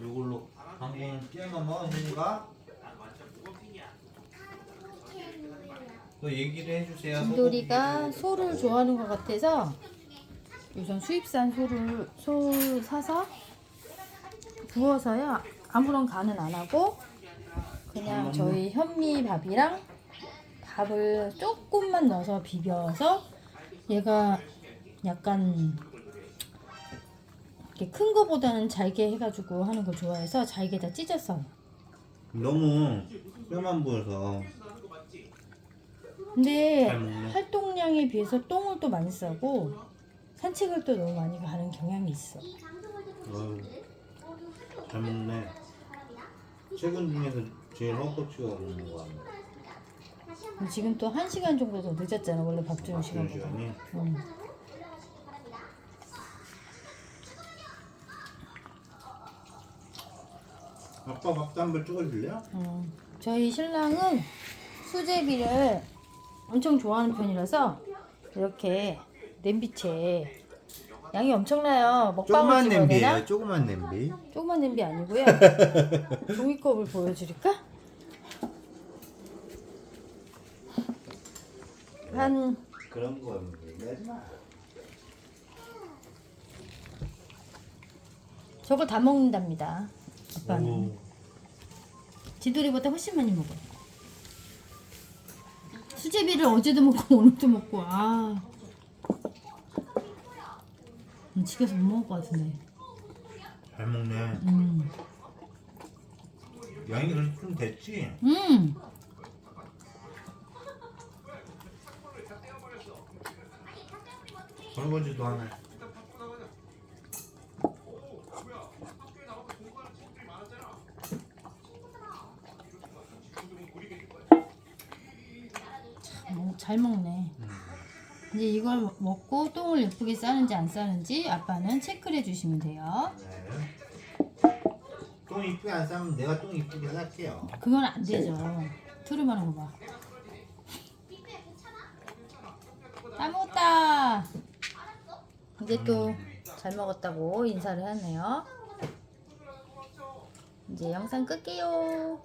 이걸로 방금 깨는 뭐 현이가 또 얘기를 해주세요. 진돌이가 소를. 좋아하는 것 같아서 우선 수입산 소를 소 사서 구워서요. 아무런 간은 안 하고 그냥 저희 현미밥이랑 밥을 조금만 넣어서 비벼서 얘가 약간 이렇게 큰 거보다는 잘게 해가지고 하는 걸 좋아해서 잘게 다 찢었어요. 너무 뼈만 보여서 근데 잘 먹네. 활동량에 비해서 똥을 또 많이 싸고 산책을 또 너무 많이 가는 경향이 있어. 어휴, 잘 먹네. 최근 중에서 제일 헛것치가 먹는 거 같네. 지금 또 한 시간 정도 더 늦었잖아 원래 밥 주는 그런 시간보다. 시간이 응. 아빠 밥도 한번 찍어줄래요? 응. 저희 신랑은 수제비를 엄청 좋아하는 편이라서 이렇게 냄비채 양이 엄청나요. 먹방을 조그만 찍어야 냄비예요. 조그만 냄비. 조그만 냄비 아니고요. 종이컵을 보여드릴까? 한 그런 거 얘기하지 마. 저걸 다 먹는답니다. 아빠는. 오, 지돌이보다 훨씬 많이 먹어. 수제비를 어제도 먹고 오늘도 먹고 아. 음, 집에서 못 먹을 것 같은데. 잘 먹네. 음. 양이 좀 됐지? 음. 설거지도 하네. 어, 잘 먹네. 이제 이걸 먹고 똥을 예쁘게 싸는지 안 싸는지 아빠는 체크를 해주시면 돼요. 네. 똥 이쁘게 안 싸면 내가 똥 이쁘게 쌀게요. 그건 안 되죠. 트름하는 거 봐. 다 먹었다. 이제 또 잘 먹었다고 인사를 하네요. 이제 영상 끌게요.